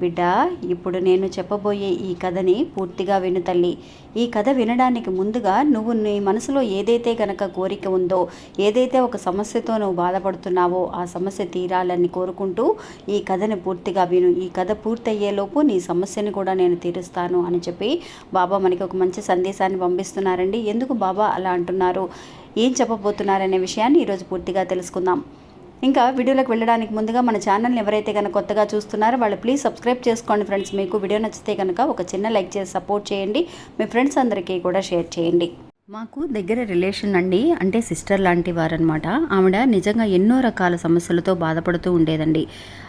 బిడ్డ ఇప్పుడు నేను చెప్పబోయే ఈ కథని పూర్తిగా విను తల్లి. ఈ కథ వినడానికి ముందుగా నువ్వు నీ మనసులో ఏదైతే గనక కోరిక ఉందో ఏదైతే ఒక సమస్యతో నువ్వు బాధపడుతున్నావో ఆ సమస్య తీరాలని కోరుకుంటూ ఈ కథని పూర్తిగా విను. ఈ కథ పూర్తయ్యేలోపు నీ సమస్యని కూడా నేను తీరుస్తాను అని చెప్పి బాబా మనకి ఒక మంచి సందేశాన్ని పంపిస్తున్నారండి. ఎందుకు బాబా అలా అంటున్నారు? ఏం చెప్పబోతున్నారనే విషయాన్ని ఈరోజు పూర్తిగా తెలుసుకుందాం. ఇంకా వీడియోలోకి వెళ్ళడానికి ముందుగా మన ఛానల్ని ఎవరైతే కనుక కొత్తగా చూస్తున్నారో వాళ్ళు ప్లీజ్ సబ్స్క్రైబ్ చేసుకోండి ఫ్రెండ్స్ మీకు వీడియో నచ్చితే కనుక ఒక చిన్న లైక్ చేసి సపోర్ట్ చేయండి. మీ ఫ్రెండ్స్ అందరికీ కూడా షేర్ చేయండి. మాకు దగ్గర రిలేషన్ అండి అంటే సిస్టర్ లాంటి వారనమాట ఆవిడ నిజంగా ఎన్నో రకాల సమస్యలతో బాధపడుతూ ఉండేదండి.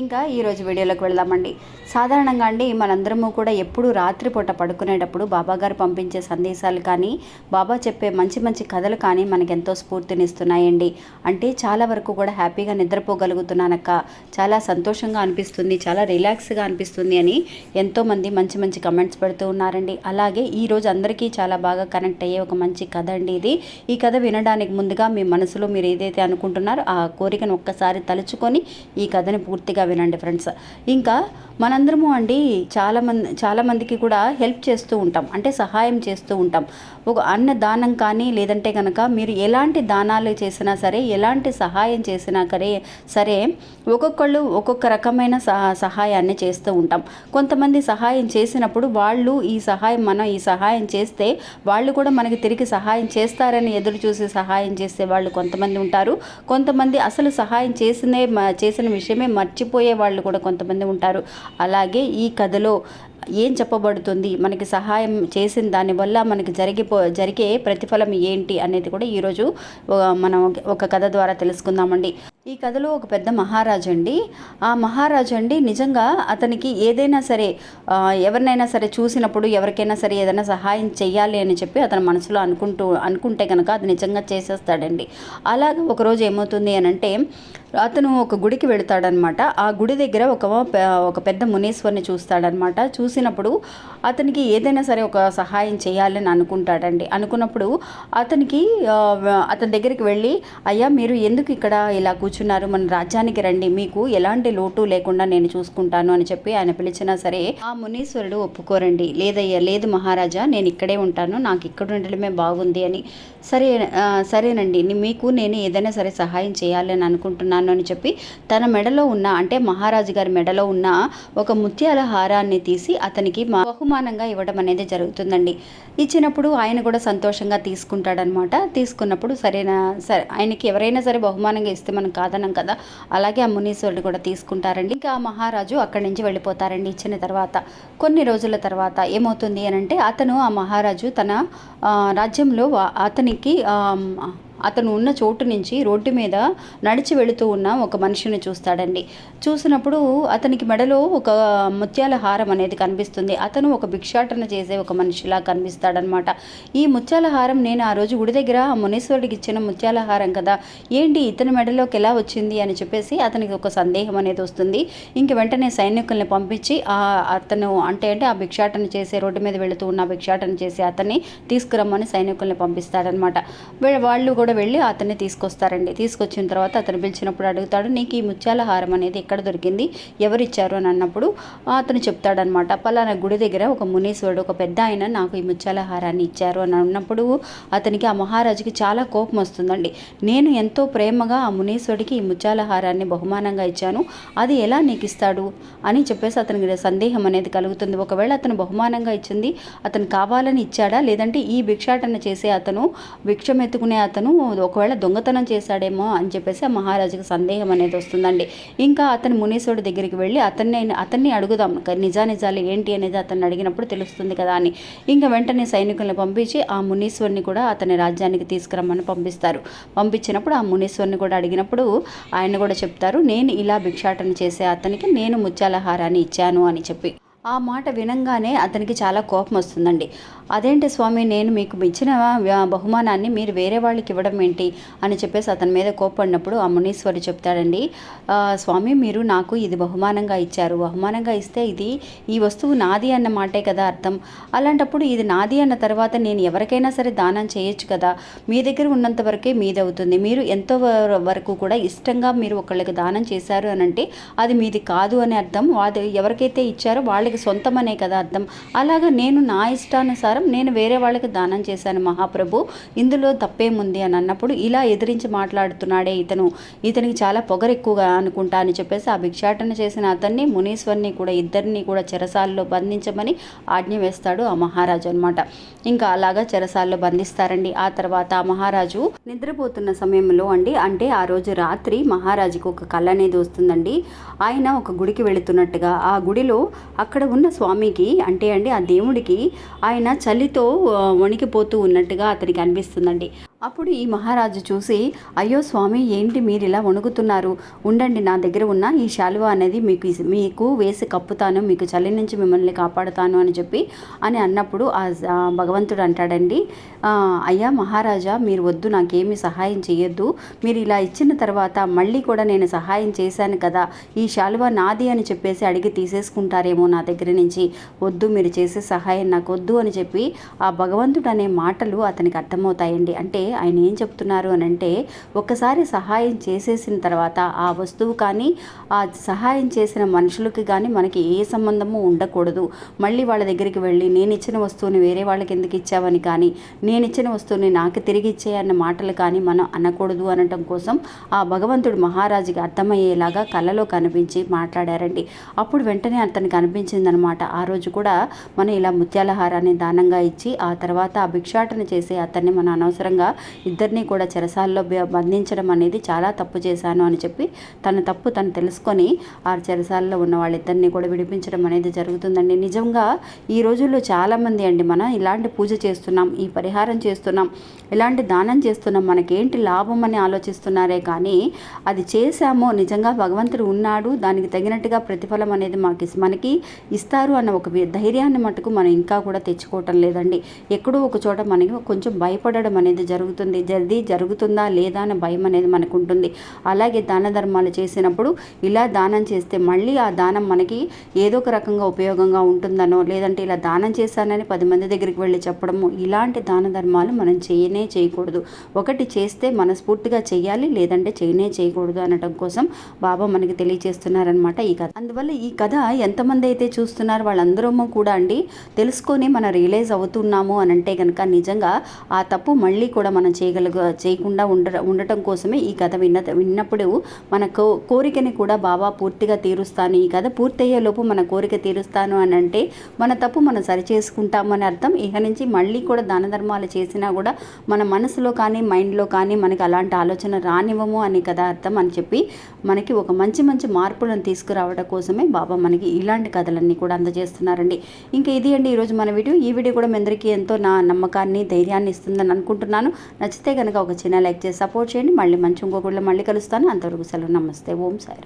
ఇంకా ఈరోజు వీడియోలోకి వెళ్దామండి. సాధారణంగా అండి మనందరము కూడా ఎప్పుడు రాత్రిపూట పడుకునేటప్పుడు బాబా గారు పంపించే సందేశాలు కానీ బాబా చెప్పే మంచి మంచి కథలు కానీ మనకెంతో ఎంతో స్ఫూర్తినిస్తున్నాయండి. అంటే చాలా వరకు కూడా హ్యాపీగా నిద్రపోగలుగుతున్నానక్క. చాలా సంతోషంగా అనిపిస్తుంది చాలా రిలాక్స్గా అనిపిస్తుంది అని ఎంతోమంది మంచి మంచి కమెంట్స్ పెడుతూ ఉన్నారండి. అలాగే ఈరోజు అందరికీ చాలా బాగా కనెక్ట్ అయ్యే ఒక మంచి కథ అండి ఇది. ఈ కథ వినడానికి ముందుగా మీ మనసులో మీరు ఏదైతే అనుకుంటున్నారో ఆ కోరికను ఒక్కసారి తలుచుకొని ఈ కథని పూర్తిగా వినండి ఫ్రెండ్స్. ఇంకా మనందరము అండి చాలామంది చాలామందికి కూడా హెల్ప్ చేస్తూ ఉంటాం. అంటే సహాయం చేస్తూ ఉంటాం. ఒక అన్న దానం కానీ లేదంటే కనుక మీరు ఎలాంటి దానాలు చేసినా సరే ఎలాంటి సహాయం చేసినా సరే సరే ఒక్కొక్కళ్ళు ఒక్కొక్క రకమైన సహాయాన్ని చేస్తూ ఉంటాం. కొంతమంది సహాయం చేసినప్పుడు వాళ్ళు ఈ సహాయం మనం ఈ సహాయం చేస్తే వాళ్ళు కూడా మనకి తిరిగి సహాయం చేస్తారని ఎదురు చూసి సహాయం చేసే వాళ్ళు కొంతమంది ఉంటారు. కొంతమంది అసలు సహాయం చేసినే చేసిన విషయమే మర్చిపోయే వాళ్ళు కూడా కొంతమంది ఉంటారు. అలాగే ఈ కథలో ఏం చెప్పబడుతుంది? మనకి సహాయం చేసిన దానివల్ల మనకి జరిగిపో జరిగే ప్రతిఫలం ఏంటి అనేది కూడా ఈరోజు మనం ఒక కథ ద్వారా తెలుసుకుందామండి. ఈ కథలో ఒక పెద్ద మహారాజు అండి. ఆ మహారాజు అండి నిజంగా అతనికి ఏదైనా సరే ఎవరినైనా సరే చూసినప్పుడు ఎవరికైనా సరే ఏదైనా సహాయం చేయాలి అని చెప్పి అతని మనసులో అనుకుంటూ అనుకుంటే కనుక అది నిజంగా చేసేస్తాడండి. అలాగే ఒకరోజు ఏమవుతుంది అని అంటే అతను ఒక గుడికి వెళతాడనమాట. ఆ గుడి దగ్గర ఒక ఒక పెద్ద మునీశ్వరిని చూస్తాడనమాట. చూసినప్పుడు అతనికి ఏదైనా సరే ఒక సహాయం చేయాలని అనుకుంటాడండి. అనుకున్నప్పుడు అతనికి అతని దగ్గరికి వెళ్ళి అయ్యా మీరు ఎందుకు ఇక్కడ ఇలా కూర్చున్నారు? మన రాజ్యానికి రండి. మీకు ఎలాంటి లోటు లేకుండా నేను చూసుకుంటాను అని చెప్పి ఆయన పిలిచినా సరే ఆ మునీశ్వరుడు ఒప్పుకోరండి. లేదయ్యా లేదు మహారాజా నేను ఇక్కడే ఉంటాను. నాకు ఇక్కడ ఉండడమే బాగుంది అని. సరే సరేనండి. మీకు నేను ఏదైనా సరే సహాయం చేయాలని అనుకుంటున్నాను అని చెప్పి తన మెడలో ఉన్న అంటే మహారాజు గారి మెడలో ఉన్న ఒక ముత్యాల హారాన్ని తీసి అతనికి బహుమానంగా ఇవ్వడం అనేది జరుగుతుందండి. ఇచ్చినప్పుడు ఆయన కూడా సంతోషంగా తీసుకుంటాడనమాట. తీసుకున్నప్పుడు సరైన సరే ఆయనకి ఎవరైనా సరే బహుమానంగా ఇస్తే మనం కాదనం కదా. అలాగే ఆ మునీశ్వరుడు కూడా తీసుకుంటారండి. ఇంకా ఆ మహారాజు అక్కడి నుంచి వెళ్ళిపోతారండి ఇచ్చిన తర్వాత. కొన్ని రోజుల తర్వాత ఏమవుతుంది అని అంటే అతను ఆ మహారాజు తన రాజ్యంలో అతనికి అతను ఉన్న చోటు నుంచి రోడ్డు మీద నడిచి వెళుతూ ఉన్న ఒక మనిషిని చూస్తాడండి. చూసినప్పుడు అతనికి మెడలో ఒక ముత్యాల హారం అనేది కనిపిస్తుంది. అతను ఒక భిక్షాటన చేసే ఒక మనిషిలా కనిపిస్తాడనమాట ఈ ముత్యాల హారం నేను ఆ రోజు గుడి దగ్గర మునీశ్వరుడికి ఇచ్చిన ముత్యాల హారం కదా. ఏంటి ఇతని మెడలోకి ఎలా వచ్చింది అని చెప్పేసి అతనికి ఒక సందేహం అనేది వస్తుంది. ఇంక వెంటనే సైనికుల్ని పంపించి ఆ అతను అంటే అంటే ఆ భిక్షాటన చేసే రోడ్డు మీద వెళుతూ ఉన్న భిక్షాటన చేసి అతన్ని తీసుకురమ్మని సైనికుల్ని పంపిస్తాడనమాట వాళ్ళు కూడా కూడా వెళ్ళి అతన్ని తీసుకొస్తారండి. తీసుకొచ్చిన తర్వాత అతను పిలిచినప్పుడు అడుగుతాడు నీకు ఈ ముత్యాల హారం అనేది ఎక్కడ దొరికింది? ఎవరిచ్చారు అని అన్నప్పుడు అతను చెప్తాడనమాట పలానా గుడి దగ్గర ఒక మునీశ్వరుడు ఒక పెద్ద ఆయన నాకు ఈ ముత్యాల హారాన్ని ఇచ్చారు అని అన్నప్పుడు అతనికి ఆ మహారాజుకి చాలా కోపం వస్తుందండి. నేను ఎంతో ప్రేమగా ఆ మునీశ్వరుడికి ఈ ముత్యాల హారాన్ని బహుమానంగా ఇచ్చాను. అది ఎలా నీకు ఇస్తాడు? అని చెప్పేసి అతనికి సందేహం అనేది కలుగుతుంది. ఒకవేళ అతను బహుమానంగా ఇచ్చింది అతను కావాలని ఇచ్చాడా? లేదంటే ఈ భిక్షాటన చేసే అతను భిక్షం ఎత్తుకునే అతను ఒకవేళ దొంగతనం చేశాడేమో అని చెప్పేసి ఆ మహారాజుకి సందేహం అనేది వస్తుందండి. ఇంకా అతను మునీశ్వరుడి దగ్గరికి వెళ్ళి అతన్ని అతన్ని అడుగుదాం. నిజానిజాలు ఏంటి అనేది అతన్ని అడిగినప్పుడు తెలుస్తుంది కదా అని. ఇంకా వెంటనే సైనికులను పంపించి ఆ మునీశ్వరుని కూడా అతని రాజ్యానికి తీసుకురమ్మని పంపిస్తారు. పంపించినప్పుడు ఆ మునీశ్వరుని కూడా అడిగినప్పుడు ఆయన కూడా చెప్తారు నేను ఇలా భిక్షాటన చేసే అతనికి నేను ముత్యాలహారాన్ని ఇచ్చాను అని చెప్పి. ఆ మాట వినంగానే అతనికి చాలా కోపం వస్తుందండి. అదేంటి స్వామి నేను మీకు ఇచ్చిన బహుమానాన్ని మీరు వేరే వాళ్ళకి ఇవ్వడం ఏంటి? అని చెప్పేసి అతని మీద కోపడినప్పుడు ఆ మునీశ్వరి చెప్తాడండి. స్వామి మీరు నాకు ఇది బహుమానంగా ఇచ్చారు. బహుమానంగా ఇస్తే ఇది ఈ వస్తువు నాది అన్న మాటే కదా అర్థం. అలాంటప్పుడు ఇది నాది అన్న తర్వాత నేను ఎవరికైనా సరే దానం చేయొచ్చు కదా? మీ దగ్గర ఉన్నంత వరకే మీదవుతుంది మీరు ఎంతో వరకు కూడా ఇష్టంగా మీరు ఒకళ్ళకి దానం చేశారు అని అంటే అది మీది కాదు అని అర్థం. అది ఎవరికైతే ఇచ్చారో వాళ్ళకి వాళ్ళకి సొంతమనే కదా అర్థం. అలాగా నేను నా ఇష్టానుసారం నేను వేరే వాళ్ళకి దానం చేశాను మహాప్రభు. ఇందులో తప్పేముంది అని అన్నప్పుడు ఇలా ఎదిరించి మాట్లాడుతున్నాడే ఇతను. ఇతనికి చాలా పొగరెక్కువగా అనుకుంటా అని చెప్పేసి ఆ భిక్షాటన చేసిన అతన్ని మునీశ్వర్ని కూడా ఇద్దరిని కూడా చెరసాల్లో బంధించమని ఆజ్ఞ వేస్తాడు ఆ మహారాజు అనమాట ఇంకా అలాగా చెరసాల్లో బంధిస్తారండి. ఆ తర్వాత ఆ మహారాజు నిద్రపోతున్న సమయంలో అండి అంటే ఆ రోజు రాత్రి మహారాజుకు ఒక కళ అనేది వస్తుందండి. ఆయన ఒక గుడికి వెళుతున్నట్టుగా ఆ గుడిలో అక్కడ ఉన్న స్వామికి అంటే అండి ఆ దేవుడికి ఆయన చలితో వణికిపోతూ ఉన్నట్టుగా అతనికి అనిపిస్తుందండి. అప్పుడు ఈ మహారాజు చూసి అయ్యో స్వామి ఏంటి మీరు ఇలా వణుకుతున్నారు? ఉండండి నా దగ్గర ఉన్న ఈ శాలువా అనేది మీకు మీకు వేసి కప్పుతాను మీకు చలి నుంచి మిమ్మల్ని కాపాడుతాను అని చెప్పి అని అన్నప్పుడు ఆ భగవంతుడు అంటాడండి అయ్యా మహారాజా మీరు వద్దు నాకేమీ సహాయం చేయొద్దు మీరు ఇలా ఇచ్చిన తర్వాత మళ్ళీ కూడా నేను సహాయం చేశాను కదా. ఈ శాలువా నాది అని చెప్పేసి అడిగి తీసేసుకుంటారేమో నా దగ్గర నుంచి. వద్దు మీరు చేసే సహాయం నాకు వద్దు అని చెప్పి ఆ భగవంతుడు అనే మాటలు అతనికి అర్థమవుతాయండి. అంటే ఆయన ఏం చెప్తున్నారు అని అంటే ఒక్కసారి సహాయం చేసేసిన తర్వాత ఆ వస్తువు కానీ ఆ సహాయం చేసిన మనుషులకి కానీ మనకి ఏ సంబంధము ఉండకూడదు. మళ్ళీ వాళ్ళ దగ్గరికి వెళ్ళి నేను ఇచ్చిన వస్తువుని వేరే వాళ్ళకి ఎందుకు ఇచ్చావని కానీ నేను ఇచ్చిన వస్తువుని నాకు తిరిగి ఇచ్చేయన్న మాటలు కానీ మనం అనకూడదు అనటం కోసం ఆ భగవంతుడు మహారాజుకి అర్థమయ్యేలాగా కళ్ళలో కనిపించి మాట్లాడారండి. అప్పుడు వెంటనే అతనికి అనిపించిందనమాట. ఆ రోజు కూడా మనం ఇలా ముత్యాల హారాన్ని దానంగా ఇచ్చి ఆ తర్వాత ఆ భిక్షాటన చేసి అతన్ని మనం అనవసరంగా ఇద్దరిని కూడా చెరసాల్లో బంధించడం అనేది చాలా తప్పు చేశాను అని చెప్పి తన తప్పు తను తెలుసుకొని ఆ చెరసాల్లో ఉన్న వాళ్ళిద్దరిని కూడా విడిపించడం అనేది జరుగుతుందండి. నిజంగా ఈ రోజుల్లో చాలామంది అండి మనం ఇలాంటి పూజ చేస్తున్నాం ఈ పరిహారం చేస్తున్నాం ఇలాంటి దానం చేస్తున్నాం మనకేంటి లాభం అని ఆలోచిస్తున్నారే కానీ అది చేశామో నిజంగా భగవంతుడు ఉన్నాడు దానికి తగినట్టుగా ప్రతిఫలం అనేది మాకు మనకి ఇస్తారు అన్న ఒక ధైర్యాన్ని మటుకు మనం ఇంకా కూడా తెచ్చుకోవటం లేదండి. ఎక్కడో ఒక చోట మనకి కొంచెం భయపడడం అనేది జరుగుతుంది. జరుగుతుంది. జల్దీ జరుగుతుందా లేదా అనే భయం అనేది మనకు ఉంటుంది అలాగే దాన ధర్మాలు చేసినప్పుడు ఇలా దానం చేస్తే మళ్ళీ ఆ దానం మనకి ఏదో ఒక రకంగా ఉపయోగంగా ఉంటుందనో లేదంటే ఇలా దానం చేశానని పది మంది దగ్గరికి వెళ్ళి చెప్పడము ఇలాంటి దాన ధర్మాలు మనం చేయనే చేయకూడదు. ఒకటి చేస్తే మనస్ఫూర్తిగా చేయాలి లేదంటే చేయనే చేయకూడదు అనటం కోసం బాబా మనకి తెలియజేస్తున్నారనమాట ఈ కథ. అందువల్ల ఈ కథ ఎంతమంది అయితే చూస్తున్నారు వాళ్ళందరూ కూడా అండి తెలుసుకొని మనం రియలైజ్ అవుతున్నాము అని అంటే కనుక నిజంగా ఆ తప్పు మళ్ళీ కూడా మనం చేయగలుగు చేయకుండా ఉండ ఉండటం కోసమే ఈ కథ విన్న విన్నప్పుడు మన కో కోరికని కూడా బాబా పూర్తిగా తీరుస్తాను. ఈ కథ పూర్తయ్యేలోపు మన కోరిక తీరుస్తాను అని అంటే మన తప్పు మనం సరిచేసుకుంటామని అర్థం. ఇక నుంచి మళ్ళీ కూడా దాన ధర్మాలు చేసినా కూడా మన మనసులో కానీ మైండ్లో కానీ మనకి అలాంటి ఆలోచన రానివ్వము అని కదా అర్థం అని చెప్పి మనకి ఒక మంచి మంచి మార్పులను తీసుకురావడం కోసమే బాబా మనకి ఇలాంటి కథలన్నీ కూడా అందజేస్తున్నారండి. ఇంకా ఇది అండి ఈరోజు మన వీడియో. ఈ వీడియో కూడా మీ అందరికీ ఎంతో నా నమ్మకాన్ని ధైర్యాన్ని ఇస్తుందని అనుకుంటున్నాను. నచ్చితే కనుక ఒక చిన్న లైక్ చేసి సపోర్ట్ చేయండి. మళ్ళీ మంచి ఇంకొకళ్ళు మళ్ళీ కలుస్తాను. అంతవరకు సెలవు. నమస్తే. ఓం సాయి